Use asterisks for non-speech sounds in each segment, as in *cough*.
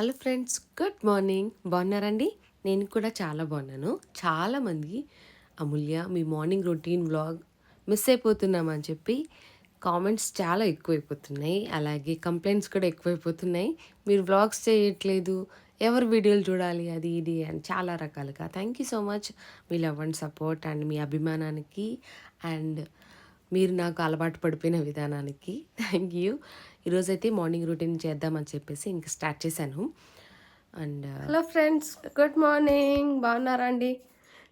Hello friends good morning. బాగున్నారండి? నేను కూడా చాలా బాగున్నాను. చాలామంది అమూల్య మీ మార్నింగ్ రొటీన్ వ్లాగ్ మిస్ అయిపోతున్నామని చెప్పి కామెంట్స్ చాలా ఎక్కువైపోతున్నాయి. అలాగే కంప్లైంట్స్ కూడా ఎక్కువైపోతున్నాయి. మీరు వ్లాగ్స్ చేయట్లేదు. ఎవరు వీడియోలు చూడాలి? అది ఇది అని చాలా రకాలుగా. థ్యాంక్ యూ సో మచ్ మీ లవ్ అండ్ సపోర్ట్ అండ్ మీ అభిమానానికి అండ్ మీరు నాకు అలవాటు పడిపోయిన విధానానికి. థ్యాంక్ యూ ఈరోజైతే మార్నింగ్ రొటీన్ చేద్దామని చెప్పేసి ఇంకా స్టార్ట్ చేశాను. And hello friends good morning. బాగున్నారా అండి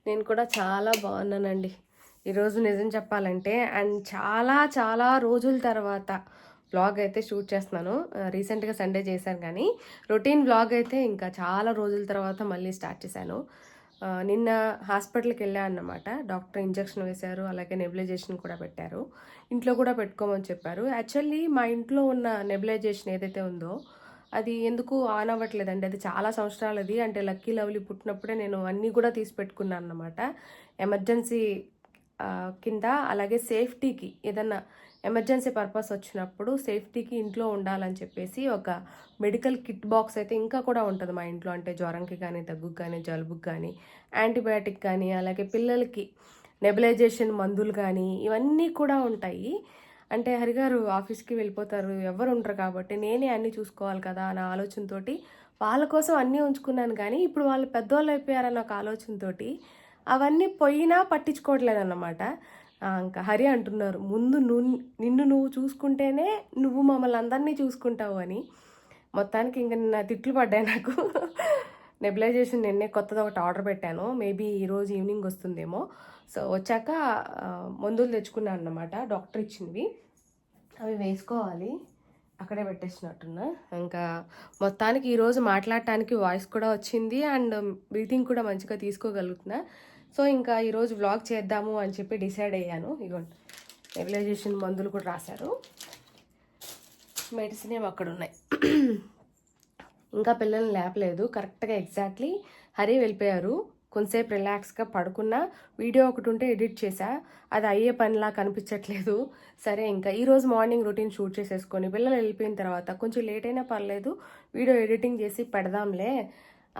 నేను కూడా చాలా బాగున్నానండి. ఈరోజు నిజం చెప్పాలంటే అండ్ చాలా చాలా రోజుల తర్వాత వ్లాగ్ అయితే షూట్ చేస్తున్నాను. రీసెంట్గా సండే చేశాను కానీ రొటీన్ వ్లాగ్ అయితే ఇంకా చాలా రోజుల తర్వాత మళ్ళీ స్టార్ట్ చేశాను. నిన్న హాస్పిటల్కి వెళ్ళాను అన్నమాట. డాక్టర్ ఇంజెక్షన్ వేశారు అలాగే నెబిలైజేషన్ కూడా పెట్టారు. ఇంట్లో కూడా పెట్టుకోమని చెప్పారు. యాక్చువల్లీ మా ఇంట్లో ఉన్న నెబిలైజేషన్ ఏదైతే ఉందో అది ఎందుకు ఆన్ అవ్వట్లేదండి? అది చాలా సంవత్సరాలది అంటే లక్కీ లవ్లీ పుట్టినప్పుడే నేను అన్నీ కూడా తీసి పెట్టుకున్నాను అనమాట ఎమర్జెన్సీ కింద అలాగే సేఫ్టీకి ఏదన్నా ఎమర్జెన్సీ పర్పస్ వచ్చినప్పుడు సేఫ్టీకి ఇంట్లో ఉండాలని చెప్పేసి ఒక మెడికల్ కిట్ బాక్స్ అయితే ఇంకా కూడా ఉంటుంది మా ఇంట్లో. అంటే జ్వరంకి కానీ దగ్గుకి కానీ జలుబుకి కానీ యాంటీబయాటిక్ కానీ అలాగే పిల్లలకి నెబిలైజేషన్ మందులు కానీ ఇవన్నీ కూడా ఉంటాయి. అంటే హరిగారు ఆఫీస్కి వెళ్ళిపోతారు ఎవరు ఉండరు కాబట్టి నేనే అన్నీ చూసుకోవాలి కదా అన్న ఆలోచనతోటి వాళ్ళ కోసం అన్నీ ఉంచుకున్నాను కానీ ఇప్పుడు వాళ్ళు పెద్దవాళ్ళు అయిపోయారన్న ఒక ఆలోచనతోటి అవన్నీ పోయినా పట్టించుకోవట్లేదు అన్నమాట ఇంకా హరి అంటున్నారు ముందు నువ్వు నిన్ను నువ్వు చూసుకుంటేనే నువ్వు మమ్మల్ని అందరినీ చూసుకుంటావు అని. మొత్తానికి ఇంకా నిన్న తిట్లు పడ్డాయి నాకు. నెబిలైజేషన్ నిన్నే కొత్తది ఒకటి ఆర్డర్ పెట్టాను. మేబీ ఈరోజు ఈవినింగ్ వస్తుందేమో. సో వచ్చాక మందులు తెచ్చుకున్నాను అన్నమాట డాక్టర్ ఇచ్చినవి అవి వేసుకోవాలి. అక్కడే పెట్టేసినట్టున్నా. ఇంకా మొత్తానికి ఈరోజు మాట్లాడటానికి వాయిస్ కూడా వచ్చింది. అండ్ బ్రీతింగ్ కూడా మంచిగా తీసుకోగలుగుతున్నా. సో ఇంకా ఈరోజు వ్లాగ్ చేద్దాము అని చెప్పి డిసైడ్ అయ్యాను. ఇగోండి నెబిలైజేషన్ మందులు కూడా రాశారు. మెడిసిన్ ఏమి అక్కడ ఉన్నాయి ఇంకా పిల్లల్ని లేపలేదు. కరెక్ట్గా ఎగ్జాక్ట్లీ హరి వెళ్ళిపోయారు. కొంతసేపు రిలాక్స్గా పడుకున్నా. వీడియో ఒకటి ఉంటే ఎడిట్ చేశా. అది అయ్యే పనిలా కనిపించట్లేదు. సరే ఇంకా ఈరోజు మార్నింగ్ రొటీన్ షూట్ చేసేసుకొని పిల్లలు వెళ్ళిపోయిన తర్వాత కొంచెం లేట్ అయినా పర్లేదు. వీడియో ఎడిటింగ్ చేసి పెడదాంలే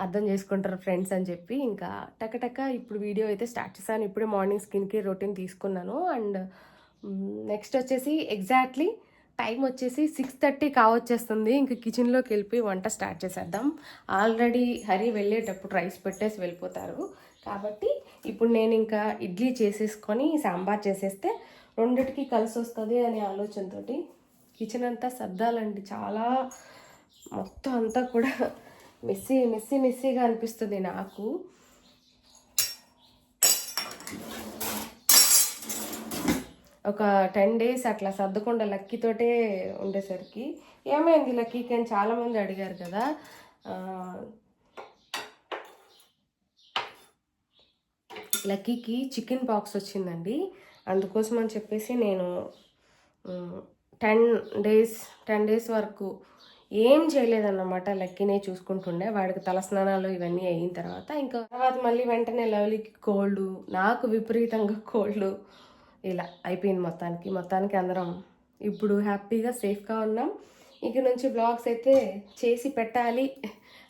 అర్థం చేసుకుంటారు ఫ్రెండ్స్ అని చెప్పి ఇంకా టకటక ఇప్పుడు వీడియో అయితే స్టార్ట్ చేశాను. ఇప్పుడే మార్నింగ్ స్కిన్ కేర్ రొటీన్ తీసుకున్నాను. అండ్ నెక్స్ట్ వచ్చేసి ఎగ్జాక్ట్లీ టైం వచ్చేసి సిక్స్ థర్టీ కావచ్చేస్తుంది. ఇంక కిచెన్లోకి వెళ్ళిపోయి వంట స్టార్ట్ చేసేద్దాం. ఆల్రెడీ హరి వెళ్ళేటప్పుడు రైస్ పెట్టేసి వెళ్ళిపోతారు. కాబట్టి ఇప్పుడు నేను ఇంకా ఇడ్లీ చేసేసుకొని సాంబార్ చేసేస్తే రెండిటికి కలిసి వస్తుంది అనే ఆలోచనతోటి కిచెన్ అంతా సర్దాలండి. చాలా మొత్తం అంతా కూడా మెస్సీ మెస్సీ మెస్సీగా అనిపిస్తుంది నాకు. ఒక టెన్ డేస్ అట్లా సర్దకుండా లక్కీతోటే ఉండేసరికి ఏమైంది లక్కీకి అని చాలామంది అడిగారు కదా. లక్కీకి చికెన్ పాక్స్ వచ్చిందండి. అందుకోసం అని చెప్పేసి నేను టెన్ డేస్ టెన్ డేస్ వరకు ఏం చేయలేదన్నమాట లక్కీనే చూసుకుంటుండే. వాడికి తలస్నానాలు ఇవన్నీ అయిన తర్వాత ఇంకా తర్వాత మళ్ళీ వెంటనే లవ్లీకి కోల్డ్ నాకు విపరీతంగా కోల్డ్ ఇలా అయిపోయింది మొత్తానికి. మొత్తానికి అందరం ఇప్పుడు హ్యాపీగా సేఫ్గా ఉన్నాం. ఇక నుంచి బ్లాగ్స్ అయితే చేసి పెట్టాలి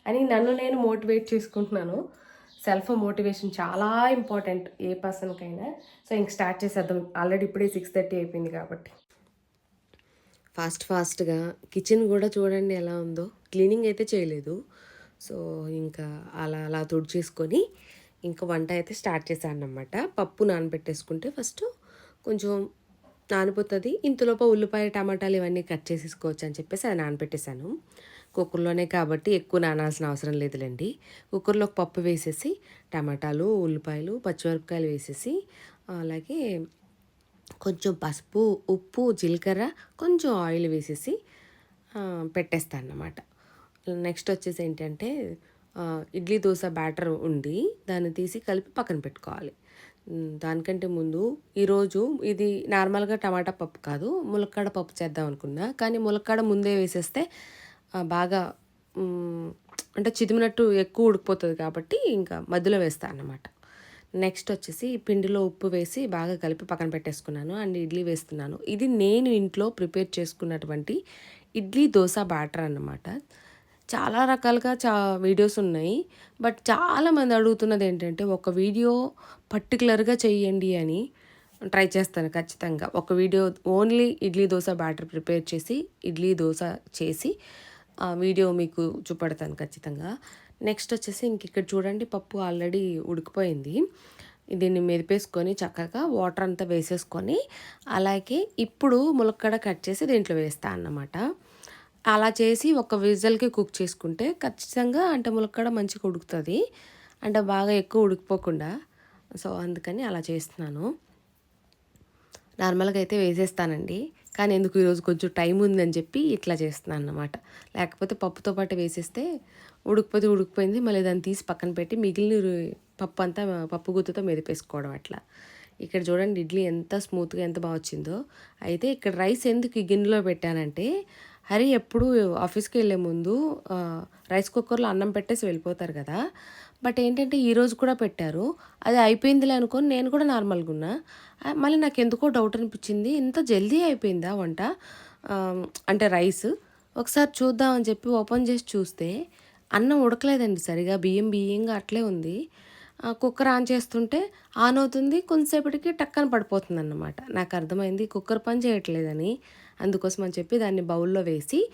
అని నన్ను నేను మోటివేట్ చేసుకుంటున్నాను. సెల్ఫ్ మోటివేషన్ చాలా ఇంపార్టెంట్ ఏ పర్సన్కైనా. సో ఇంక స్టార్ట్ చేసేద్దాం. ఆల్రెడీ ఇప్పుడే సిక్స్ థర్టీ అయిపోయింది కాబట్టి. ఫాస్ట్ ఫాస్ట్గా కిచెన్ కూడా చూడండి ఎలా ఉందో. క్లీనింగ్ అయితే చేయలేదు. సో ఇంకా అలా అలా తుడిచేసుకొని ఇంకా వంట అయితే స్టార్ట్ చేశాను పప్పు నానబెట్టేసుకుంటే ఫస్ట్ కొంచెం నానిపోతుంది. ఇంతలోపు ఉల్లిపాయ టమాటాలు ఇవన్నీ కట్ చేసేసుకోవచ్చు అని చెప్పేసి అది నానబెట్టేశాను కుక్కర్లోనే కాబట్టి ఎక్కువ నానాల్సిన అవసరం లేదులేండి. కుక్కర్లో పప్పు వేసేసి టమాటాలు ఉల్లిపాయలు పచ్చిమిరపకాయలు వేసేసి అలాగే కొంచెం పసుపు ఉప్పు జీలకర్ర కొంచెం ఆయిల్ వేసేసి పెట్టేస్తాను అన్నమాట నెక్స్ట్ వచ్చేసి ఏంటంటే ఇడ్లీ దోశ బ్యాటర్ ఉండి దాన్ని తీసి కలిపి పక్కన పెట్టుకోవాలి. దానికంటే ముందు ఈరోజు ఇది నార్మల్గా టమాటా పప్పు కాదు ములక్కాడ పప్పు చేద్దాం అనుకున్నా. కానీ ములక్కాడ ముందే వేసేస్తే బాగా అంటే చిదిమినట్టు ఎక్కువ ఉడికిపోతుంది కాబట్టి ఇంకా మధ్యలో వేస్తాను అన్నమాట. నెక్స్ట్ వచ్చేసి పిండిలో ఉప్పు వేసి బాగా కలిపి పక్కన పెట్టేసుకున్నాను అండ్ ఇడ్లీ వేస్తున్నాను. ఇది నేను ఇంట్లో ప్రిపేర్ చేసుకున్నటువంటి ఇడ్లీ దోశ బ్యాటర్ అన్నమాట. చాలా రకాలుగా చా వీడియోస్ ఉన్నాయి. బట్ చాలామంది అడుగుతున్నది ఏంటంటే ఒక వీడియో పర్టికులర్గా చెయ్యండి అని ట్రై చేస్తాను ఖచ్చితంగా. ఒక video only idli dosa batter prepare చేసి ఇడ్లీ దోశ చేసి వీడియో మీకు చూపెడతాను ఖచ్చితంగా. నెక్స్ట్ వచ్చేసి ఇంక ఇక్కడ చూడండి పప్పు ఆల్రెడీ ఉడికిపోయింది. దీన్ని మెదిపేసుకొని చక్కగా వాటర్ అంతా వేసేసుకొని అలాగే ఇప్పుడు ములక్కడ కట్ చేసి దీంట్లో వేస్తా అన్నమాట. అలా చేసి ఒక విజల్కి కుక్ చేసుకుంటే ఖచ్చితంగా అంటే ములక్కడ మంచిగా ఉడుకుతుంది. అంటే బాగా ఎక్కువ ఉడికిపోకుండా. సో అందుకని అలా చేస్తున్నాను. నార్మల్గా అయితే వేసేస్తానండి. కానీ ఎందుకు ఈరోజు కొంచెం టైం ఉందని చెప్పి ఇట్లా చేస్తున్నాను అన్నమాట. లేకపోతే పప్పుతో పాటు వేసేస్తే ఉడికిపోతే ఉడికిపోయింది. మళ్ళీ దాన్ని తీసి పక్కన పెట్టి మిగిలిన పప్పు అంతా పప్పు గుత్తుతో మెదిపేసుకోవడం అట్లా. ఇక్కడ చూడండి ఇడ్లీ ఎంత స్మూత్గా ఎంత బాగా వచ్చిందో. అయితే ఇక్కడ రైస్ ఎందుకు ఈ గిన్నెలో పెట్టానంటే హరి ఎప్పుడు ఆఫీస్కి వెళ్ళే ముందు రైస్ కుక్కర్లో అన్నం పెట్టేసి వెళ్ళిపోతారు కదా. బట్ ఏంటంటే ఈరోజు కూడా పెట్టారు. అది అయిపోయిందిలే అనుకొని నేను కూడా నార్మల్గా ఉన్నా. మళ్ళీ నాకు ఎందుకో డౌట్ అనిపించింది. ఇంత జల్దీ అయిపోయిందా వంట? అంటే రైస్. ఒకసారి చూద్దాం అని చెప్పి ఓపెన్ చేసి చూస్తే అన్నం ఉడకలేదండి సరిగా. బియ్యం బియ్యంగా అట్లే ఉంది. కుక్కర్ ఆన్ చేస్తుంటే ఆన్ అవుతుంది. కొంతసేపటికి టక్కన పడిపోతుంది అన్నమాట నాకు అర్థమైంది కుక్కర్ పని చేయట్లేదని. అందుకోసం అని చెప్పి దాన్ని బౌల్లో వేసి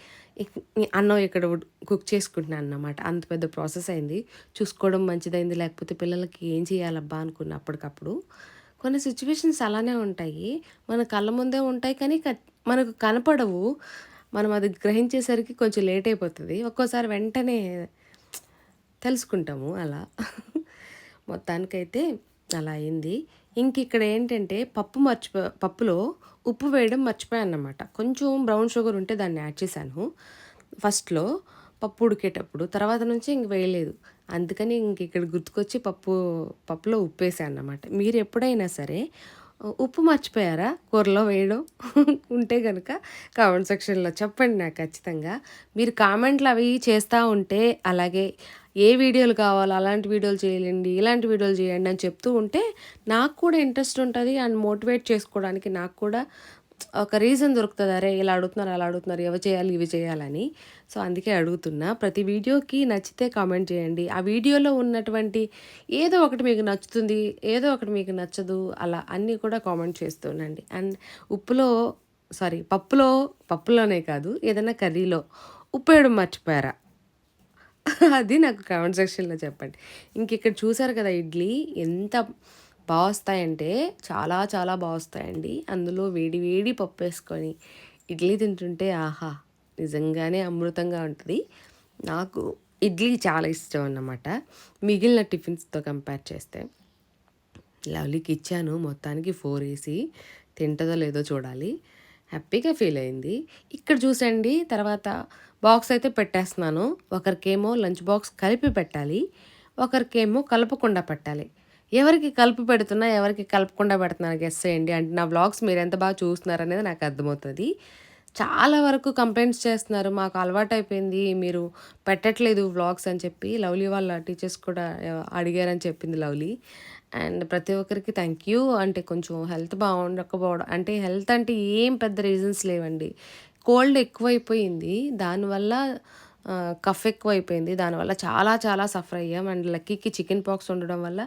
అన్నం ఇక్కడ కుక్ చేసుకుంటున్నాను అన్నమాట. అంత పెద్ద ప్రాసెస్ అయింది. చూసుకోవడం మంచిదైంది. లేకపోతే పిల్లలకి ఏం చేయాలబ్బా అనుకున్న అప్పటికప్పుడు. కొన్ని సిచ్యువేషన్స్ అలానే ఉంటాయి. మన కళ్ళ ముందే ఉంటాయి కానీ క- మనకు కనపడవు. మనం అది గ్రహించేసరికి కొంచెం లేట్ అయిపోతుంది. ఒక్కోసారి వెంటనే తెలుసుకుంటాము అలా. *laughs* మొత్తానికైతే అలా అయింది. ఇంక ఇక్కడ ఏంటంటే పప్పు మర్చిపో పప్పులో ఉప్పు వేయడం మర్చిపోయాను అన్నమాట. కొంచెం బ్రౌన్ షుగర్ ఉంటే దాన్ని యాడ్ చేశాను. ఫస్ట్లో పప్పు ఉడికేటప్పుడు తర్వాత నుంచి ఇంక వేయలేదు. అందుకని ఇంక ఇక్కడ గుర్తుకొచ్చి పప్పు పప్పులో ఉప్పు వేసాను అన్నమాట. మీరు ఎప్పుడైనా సరే ఉప్పు మర్చిపోయారా? కూరలో వేయడం *laughs* ఉంటే కనుక కామెంట్ సెక్షన్లో చెప్పండి నాకు ఖచ్చితంగా. మీరు కామెంట్లు అవి చేస్తూ ఉంటే అలాగే ఏ వీడియోలు కావాలో అలాంటి వీడియోలు చేయండి ఇలాంటి వీడియోలు చేయండి అని చెప్తూ ఉంటే నాకు కూడా ఇంట్రెస్ట్ ఉంటుంది అండ్ మోటివేట్ చేసుకోవడానికి నాకు కూడా ఒక రీజన్ దొరుకుతుంది. అరే ఇలా అడుగుతున్నారు అలా అడుగుతున్నారు. ఇవి చేయాలి ఇవి చేయాలని. సో అందుకే అడుగుతున్నా. ప్రతి వీడియోకి నచ్చితే కామెంట్ చేయండి. ఆ వీడియోలో ఉన్నటువంటి ఏదో ఒకటి మీకు నచ్చుతుంది ఏదో ఒకటి మీకు నచ్చదు అలా అన్నీ కూడా కామెంట్ చేస్తుండండి అండ్ ఉప్పులో సారీ పప్పులో పప్పులోనే కాదు ఏదైనా కర్రీలో ఉప్పు వేయడం మర్చిపోయారా? *laughs* అది నాకు కామెంట్ సెక్షన్లో చెప్పండి. ఇంక ఇక్కడ చూసారు కదా ఇడ్లీ ఎంత బాగా వస్తాయంటే చాలా చాలా బాగా వస్తాయండి అందులో వేడి వేడి పప్పు వేసుకొని ఇడ్లీ తింటుంటే ఆహా నిజంగానే అమృతంగా ఉంటుంది. నాకు ఇడ్లీ చాలా ఇష్టం అన్నమాట. మిగిలిన టిఫిన్స్తో కంపేర్ చేస్తే లవ్లీకి ఇచ్చాను. మొత్తానికి ఫోర్ వేసి తింటుందో లేదో చూడాలి. హ్యాపీగా ఫీల్ అయింది. ఇక్కడ చూసండి తర్వాత బాక్స్ అయితే పెట్టేస్తున్నాను. ఒకరికేమో లంచ్ బాక్స్ కలిపి పెట్టాలి. ఒకరికేమో కలపకుండా పెట్టాలి. ఎవరికి కలిపి పెడుతున్నా ఎవరికి కలపకుండా పెడుతున్నా గెస్ చేయండి అంటే నా వ్లాగ్స్ మీరు ఎంత బాగా చూస్తున్నారు అనేది నాకు అర్థమవుతుంది. చాలా వరకు కంప్లైంట్స్ చేస్తున్నారు. మాకు అలవాటు అయిపోయింది. మీరు పెట్టట్లేదు వ్లాగ్స్ అని చెప్పి లవ్లీ వాళ్ళ టీచర్స్ కూడా అడిగారని చెప్పింది లవ్లీ. అండ్ ప్రతి ఒక్కరికి థ్యాంక్ యూ అంటే కొంచెం హెల్త్ బాగుండకపోవడం అంటే హెల్త్ అంటే ఏం పెద్ద రీజన్స్ లేవండి. కోల్డ్ ఎక్కువైపోయింది. దానివల్ల కఫ్ ఎక్కువైపోయింది. దానివల్ల చాలా చాలా సఫర్ అయ్యాం. అండ్ లక్కీకి చికెన్ పాక్స్ ఉండడం వల్ల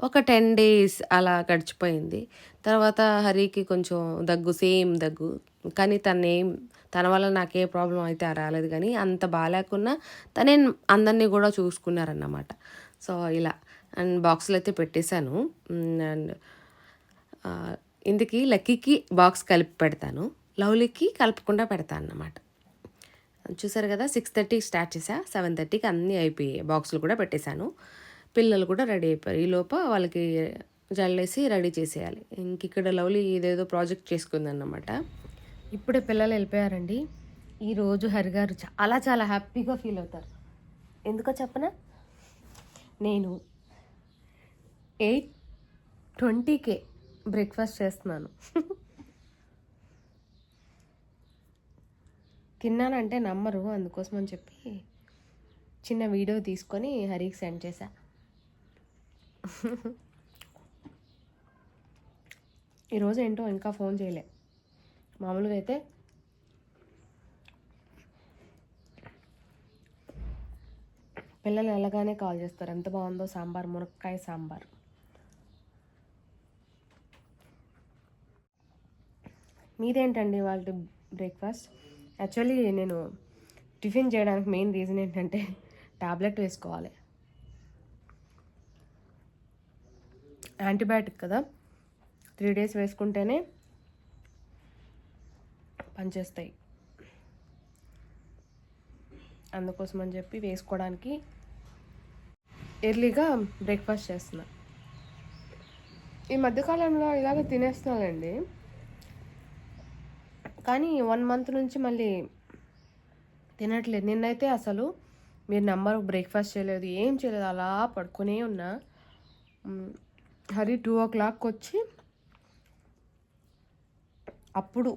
ఒక టెన్ డేస్ అలా గడిచిపోయింది. తర్వాత హరికి కొంచెం దగ్గు సేమ్ దగ్గు. కానీ తనేం తన వల్ల నాకే ప్రాబ్లం అయితే రాలేదు కానీ అంత బాగాలేకున్నా తనే అందరినీ కూడా చూసుకున్నారన్నమాట. సో ఇలా. అండ్ బాక్స్లో అయితే పెట్టేశాను. అండ్ ఇందుకి లక్కీకి బాక్స్ కలిపి పెడతాను. లవ్లీకి కలపకుండా పెడతాను అన్నమాట చూసారు కదా సిక్స్ థర్టీకి స్టార్ట్ చేసా సెవెన్ థర్టీకి అన్నీ అయిపోయాయి. బాక్సులు కూడా పెట్టేశాను. పిల్లలు కూడా రెడీ అయిపోయారు. ఈ లోప వాళ్ళకి జల్లేసి రెడీ చేసేయాలి. ఇంక ఇక్కడ లవ్లీ ఇదేదో ప్రాజెక్ట్ చేసుకుందన్నమాట. ఇప్పుడే పిల్లలు వెళ్ళిపోయారండి. ఈరోజు హరిగారు చాలా చాలా హ్యాపీగా ఫీల్ అవుతారు. ఎందుకో చెప్పనా? నేను ఎయిట్ ట్వంటీకే బ్రేక్ఫాస్ట్ చేస్తున్నాను. తిన్నానంటే నమ్మరు అందుకోసం అని చెప్పి చిన్న వీడియో తీసుకొని హరికి సెండ్ చేశా. ఈరోజు ఏంటో ఇంకా ఫోన్ చేయలే. మామూలుగా అయితే పిల్లలు వెళ్ళగానే కాల్ చేస్తారు. ఎంత బాగుందో సాంబార్ మునక్కాయ సాంబార్. మీదేంటండి వాళ్ళ బ్రేక్ఫాస్ట్? యాక్చువల్లీ నేను టిఫిన్ చేయడానికి మెయిన్ రీజన్ ఏంటంటే టాబ్లెట్ వేసుకోవాలి. యాంటీబయాటిక్ కదా. త్రీ డేస్ వేసుకుంటేనే పనిచేస్తాయి. అందుకోసం అని చెప్పి వేసుకోవడానికి ఎర్లీగా బ్రేక్ఫాస్ట్ చేస్తున్నా. ఈ మధ్యకాలంలో ఇలాగ తినేస్తున్నానండి కానీ వన్ మంత్ నుంచి మళ్ళీ తినట్లేదు. నిన్నైతే అసలు మీరు నంబర్ బ్రేక్ఫాస్ట్ చేయలేదు ఏం చేయలేదు అలా పడుకునే ఉన్నా. హరి టూ ఓ క్లాక్ వచ్చి అప్పుడు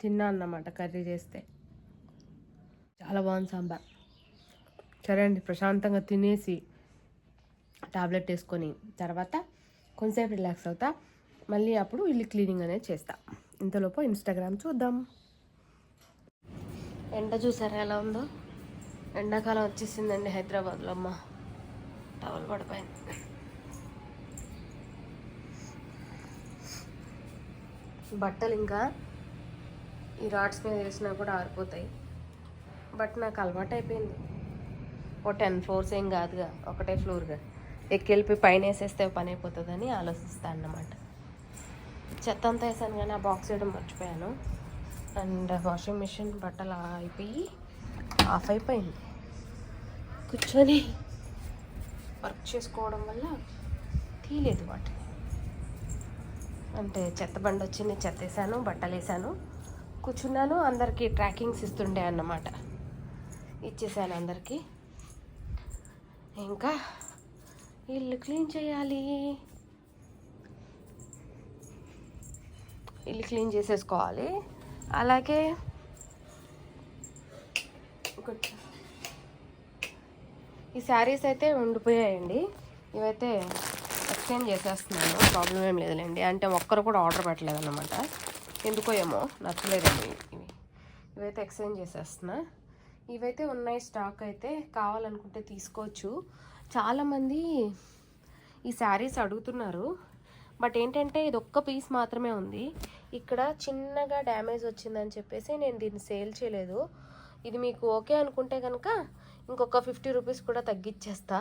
తిన్నా అన్నమాట కర్రీ చేస్తే. చాలా బాగుంది సాంబార్. సరే అండి ప్రశాంతంగా తినేసి టాబ్లెట్ వేసుకొని తర్వాత కొంతసేపు రిలాక్స్ అవుతా. మళ్ళీ అప్పుడు ఇల్లు క్లీనింగ్ అనేది చేస్తా. ఇంతలోపు ఇన్స్టాగ్రామ్ చూద్దాం. ఎండ చూసారా ఎలా ఉందో? ఎండాకాలం వచ్చేసిందండి హైదరాబాద్లో అమ్మ. టవల్ పడిపోయింది. బట్టలు ఇంకా ఈ రాడ్స్ మీద వేసినా కూడా ఆరిపోతాయి. బట్ నాకు అలవాటు అయిపోయింది. ఓ టెన్ ఫ్లోర్స్ ఏం కాదుగా ఒకటే ఫ్లోర్గా. ఎక్కి వెళ్ళిపోయి పైన వేసేస్తే పని అయిపోతుందని ఆలోచిస్తాను అన్నమాట. చెత్త అంతా వేసాను కానీ ఆ బాక్స్ వేయడం మర్చిపోయాను. అండ్ వాషింగ్ మిషన్ బట్టలు అయిపోయి ఆఫ్ అయిపోయింది. కూర్చొని వర్క్ చేసుకోవడం వల్ల తీయలేదు వాటిని అంటే చెత్త బండి వచ్చింది చెత్త వేసాను బట్టలు వేసాను కూర్చున్నాను అందరికీ ట్రాకింగ్స్ ఇస్తుండే అన్నమాట. ఇచ్చేసాను అందరికీ. ఇంకా ఇల్లు క్లీన్ చేయాలి. ఇల్లు క్లీన్ చేసేసుకోవాలి. అలాగే ఈ శారీస్ అయితే ఉండిపోయాయండి. ఇవైతే ఎక్స్చేంజ్ చేసేస్తున్నాను? ప్రాబ్లం ఏం లేదులేండి. అంటే ఒక్కరు కూడా ఆర్డర్ పెట్టలేదు అనమాట ఎందుకో ఏమో నచ్చలేదండి ఇవి. ఇవైతే ఎక్స్చేంజ్ చేసేస్తున్నా. ఇవైతే ఉన్నాయి స్టాక్ అయితే. కావాలనుకుంటే తీసుకోవచ్చు. చాలామంది ఈ శారీస్ అడుగుతున్నారు. బట్ ఏంటంటే ఇది ఒక్క పీస్ మాత్రమే ఉంది. ఇక్కడ చిన్నగా డ్యామేజ్ వచ్చిందని చెప్పేసి నేను దీన్ని సేల్ చేయలేదు. ఇది మీకు ఓకే అనుకుంటే కనుక ఇంకొక ఫిఫ్టీ రూపీస్ కూడా తగ్గించేస్తా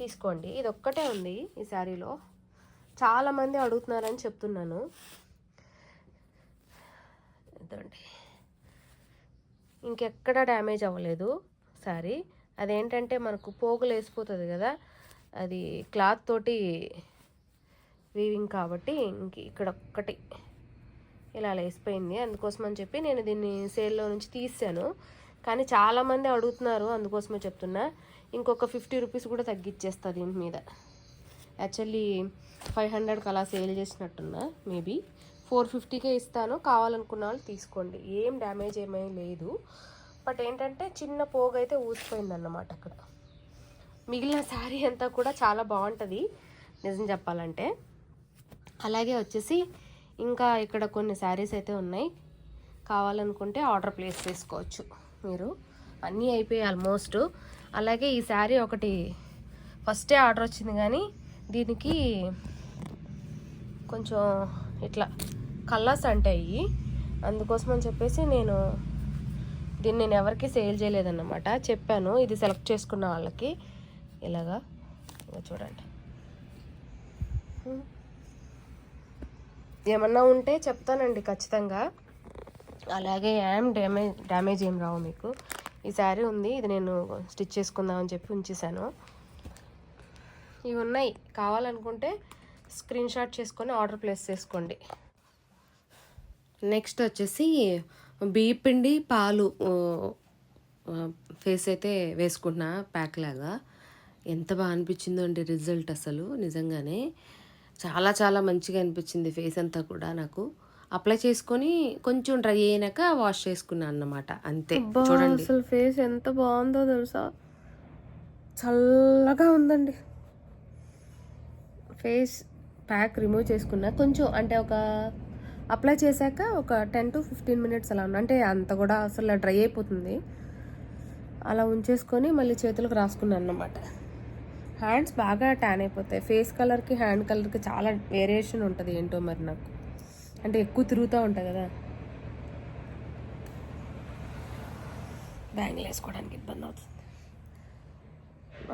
తీసుకోండి. ఇది ఒక్కటే ఉంది ఈ శారీలో. చాలామంది అడుగుతున్నారని చెప్తున్నాను. ఇదండి. ఇంకెక్కడ డ్యామేజ్ అవ్వలేదు శారీ. అదేంటంటే మనకు పోగులు వేసిపోతుంది కదా అది క్లాత్ తోటి వీవింగ్ కాబట్టి ఇంక ఇక్కడ ఒక్కటి ఇలా లేసిపోయింది. అందుకోసం అని చెప్పి నేను దీన్ని సేల్లో నుంచి తీసాను. కానీ చాలామంది అడుగుతున్నారు అందుకోసమే చెప్తున్నా. ఇంకొక ఫిఫ్టీ రూపీస్ కూడా తగ్గించేస్తా దీని మీద. యాక్చువల్లీ ఫైవ్ హండ్రెడ్కి అలా సేల్ చేసినట్టున్నా మేబీ. ఫోర్ ఫిఫ్టీకే ఇస్తాను. కావాలనుకున్న వాళ్ళు తీసుకోండి. ఏం డ్యామేజ్ ఏమీ లేదు. బట్ ఏంటంటే చిన్న పోగు అయితే ఊసిపోయిందన్నమాట అక్కడ. మిగిలిన శారీ అంతా కూడా చాలా బాగుంటుంది నిజం చెప్పాలంటే. అలాగే వచ్చేసి ఇంకా ఇక్కడ కొన్ని శారీస్ అయితే ఉన్నాయి. కావాలనుకుంటే ఆర్డర్ ప్లేస్ చేసుకోవచ్చు మీరు. అన్నీ అయిపోయాయి ఆల్మోస్ట్ అలాగే ఈ శారీ ఒకటి ఫస్టే ఆర్డర్ వచ్చింది కానీ దీనికి కొంచెం ఇట్లా కలర్స్ అంటాయి. అందుకోసం అని చెప్పేసి నేను దీన్ని నేను ఎవరికి సేల్ చేయలేదన్నమాట. చెప్పాను ఇది సెలెక్ట్ చేసుకున్న వాళ్ళకి. ఇలాగా ఇంకా చూడండి. ఏమన్నా ఉంటే చెప్తానండి ఖచ్చితంగా. అలాగే ఏం డ్యామేజ్ డ్యామేజ్ ఏం రావు మీకు. ఈ శారీ ఉంది ఇది నేను స్టిచ్ చేసుకుందామని చెప్పి ఉంచేసాను ఇవి ఉన్నాయి. కావాలనుకుంటే స్క్రీన్ షాట్ చేసుకొని ఆర్డర్ ప్లేస్ చేసుకోండి. నెక్స్ట్ వచ్చేసి బియ్యపిండి పాలు ఫేస్ అయితే వేసుకుంటున్నా ప్యాక్ లాగా. ఎంత బాగా అనిపించిందో అండి రిజల్ట్ అసలు నిజంగానే. చాలా చాలా మంచిగా అనిపించింది ఫేస్ అంతా కూడా నాకు. అప్లై చేసుకొని కొంచెం డ్రై అయినాక వాష్ చేసుకున్నాను అన్నమాట అంతే. చూడండి. అసలు ఫేస్ ఎంత బాగుందో తెలుసా? చల్లగా ఉందండి. ఫేస్ ప్యాక్ రిమూవ్ చేసుకున్నా. కొంచెం అంటే ఒక అప్లై చేశాక ఒక టెన్ టు ఫిఫ్టీన్ మినిట్స్ అలా ఉన్నా. అంటే అంత కూడా అసలు డ్రై అయిపోతుంది. అలా ఉంచేసుకొని మళ్ళీ చేతులకు రాసుకున్నాను అన్నమాట. హ్యాండ్స్ బాగా ట్యాన్ అయిపోతాయి. ఫేస్ కలర్కి హ్యాండ్ కలర్కి చాలా వేరియేషన్ ఉంటుంది. ఏంటో మరి నాకు. అంటే ఎక్కువ తిరుగుతూ ఉంటాయి కదా. బ్యాంగిల్ వేసుకోవడానికి ఇబ్బంది అవుతుంది.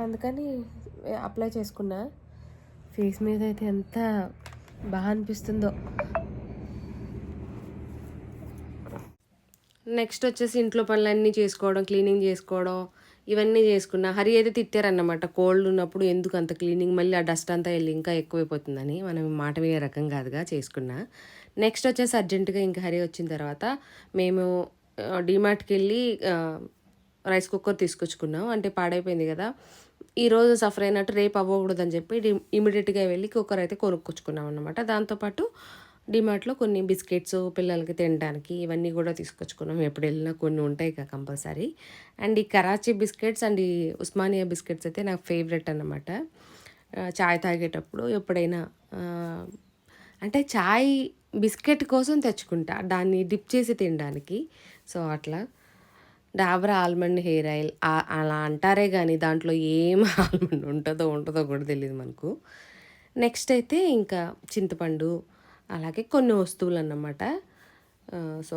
అందుకని అప్లై చేసుకున్నా. ఫేస్ మీద అయితే ఎంత బాగా అనిపిస్తుందో. నెక్స్ట్ వచ్చేసి ఇంట్లో పనులన్నీ చేసుకోవడం క్లీనింగ్ చేసుకోవడం ఇవన్నీ చేసుకున్నా. హరి అయితే తిట్టారన్నమాట కోల్డ్ ఉన్నప్పుడు ఎందుకు అంత క్లీనింగ్ మళ్ళీ ఆ డస్ట్ అంతా వెళ్ళి ఇంకా ఎక్కువైపోతుందని. మనం మాట వినే రకం కాదుగా చేసుకున్నా. నెక్స్ట్ వచ్చేసి అర్జెంటుగా ఇంకా హరి వచ్చిన తర్వాత మేము డిమార్ట్కి వెళ్ళి రైస్ కుక్కర్ తీసుకొచ్చుకున్నాం. అంటే పాడైపోయింది కదా. ఈ రోజు సఫర్ అయినట్టు రేపు అవ్వకూడదని చెప్పి ఇమీడియట్గా వెళ్ళి కుక్కర్ అయితే కొనుక్కొచ్చుకున్నాం అనమాట దాంతోపాటు డిమార్ట్లో కొన్ని బిస్కెట్స్ పిల్లలకి తినడానికి ఇవన్నీ కూడా తీసుకొచ్చుకున్నాం. ఎప్పుడు వెళ్ళినా కొన్ని ఉంటాయి కదా కంపల్సరీ. అండ్ ఈ కరాచీ బిస్కెట్స్ అండ్ ఈ ఉస్మానియా బిస్కెట్స్ అయితే నాకు ఫేవరెట్ అనమాట చాయ్ తాగేటప్పుడు ఎప్పుడైనా అంటే చాయ్ బిస్కెట్ కోసం తెచ్చుకుంటా. దాన్ని డిప్ చేసి తినడానికి. సో అట్లా. Dabur almond hair oil. అలా అంటారే కానీ దాంట్లో ఏం *laughs* ఆల్మండ్ ఉంటుందో ఉంటుందో కూడా తెలియదు మనకు. నెక్స్ట్ అయితే ఇంకా చింతపండు అలాగే కొన్ని వస్తువులు అన్నమాట సో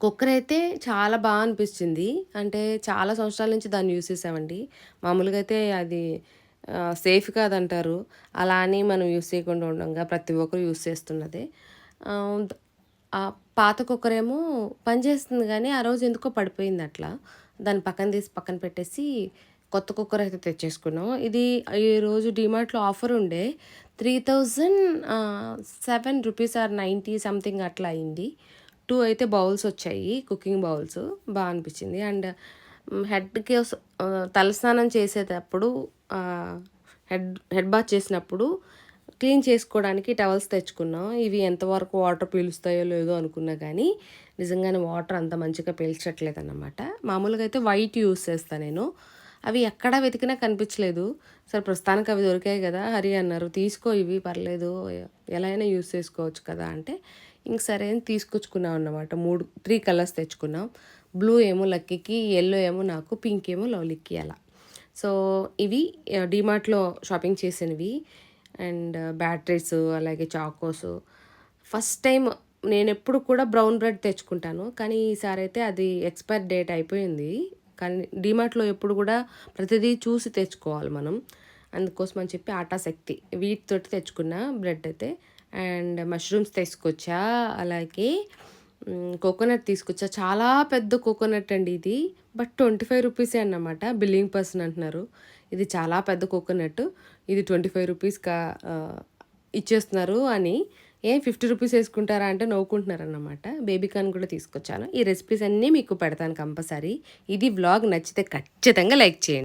కుక్కర్ అయితే చాలా బాగా అనిపించింది అంటే చాలా సంవత్సరాల నుంచి దాన్ని యూస్ చేసామండి. మామూలుగా అయితే అది సేఫ్ కాదంటారు. అలా అని మనం యూస్ చేయకుండా ఉండగా ప్రతి ఒక్కరు యూస్ చేస్తున్నదే. పాత కుక్కర్ ఏమో పనిచేస్తుంది కానీ ఆ రోజు ఎందుకో పడిపోయింది అట్లా. దాన్ని పక్కన తీసి పక్కన పెట్టేసి కొత్త కుక్కర్ అయితే తెచ్చేసుకున్నాం ఇది ఈరోజు డిమార్ట్లో ఆఫర్ ఉండే three thousand seven rupees or ninety something అట్లా అయింది. టూ అయితే బౌల్స్ వచ్చాయి కుకింగ్ బౌల్స్. బాగా అనిపించింది. అండ్ హెడ్కి తలస్నానం చేసేటప్పుడు హెడ్ హెడ్ బాత్ చేసినప్పుడు క్లీన్ చేసుకోవడానికి టవల్స్ తెచ్చుకున్నాం. ఇవి ఎంతవరకు వాటర్ పీలుస్తాయో లేదో అనుకున్నా కానీ నిజంగానే వాటర్ అంత మంచిగా పీల్చట్లేదు అన్నమాట మామూలుగా అయితే వైట్ యూస్ చేస్తాను నేను. అవి ఎక్కడ వెతికినా కనిపించలేదు. సరే ప్రస్తుతానికి అవి దొరికాయి కదా హరి అన్నారు. తీసుకో ఇవి పర్లేదు. ఎలా అయినా యూస్ చేసుకోవచ్చు కదా అంటే ఇంక సరే అని తీసుకొచ్చుకున్నాం అన్నమాట మూడు త్రీ కలర్స్ తెచ్చుకున్నాం. బ్లూ ఏమో లక్కీకి ఎల్లో ఏమో నాకు పింక్ ఏమో లవ్లీకి అలా. సో ఇవి డిమార్ట్లో షాపింగ్ చేసినవి. అండ్ బ్యాటరీస్ uh, అలాగే చాకోస్ ఫస్ట్ టైం నేను ఎప్పుడు కూడా బ్రౌన్ బ్రెడ్ తెచ్చుకుంటాను. కానీ ఈసారి అయితే అది ఎక్స్పైర్ డేట్ అయిపోయింది. కానీ డిమార్ట్లో ఎప్పుడు కూడా ప్రతిదీ చూసి తెచ్చుకోవాలి మనం. అందుకోసం అని చెప్పి ఆటా శక్తి వీటితోటి తెచ్చుకున్న బ్రెడ్ అయితే. అండ్ మష్రూమ్స్ తీసుకొచ్చా అలాగే కోకోనట్ తీసుకొచ్చా. చాలా పెద్ద కోకోనట్ అండి ఇది. బట్ ట్వంటీ ఫైవ్ రూపీసే అన్నమాట. బిల్లింగ్ పర్సన్ అంటున్నారు. ఇది చాలా పెద్ద కోకోనట్ ఇది ట్వంటీ ఫైవ్ రూపీస్గా ఇచ్చేస్తున్నారు అని. ఏం ఫిఫ్టీ రూపీస్ వేసుకుంటారా అంటే నవ్వుకుంటున్నారు అన్నమాట. బేబీ కార్న్ కూడా తీసుకొచ్చాను. ఈ రెసిపీస్ అన్నీ మీకు పెడతాను కంపల్సరీ. ఇది వ్లాగ్ నచ్చితే ఖచ్చితంగా లైక్ చేయండి.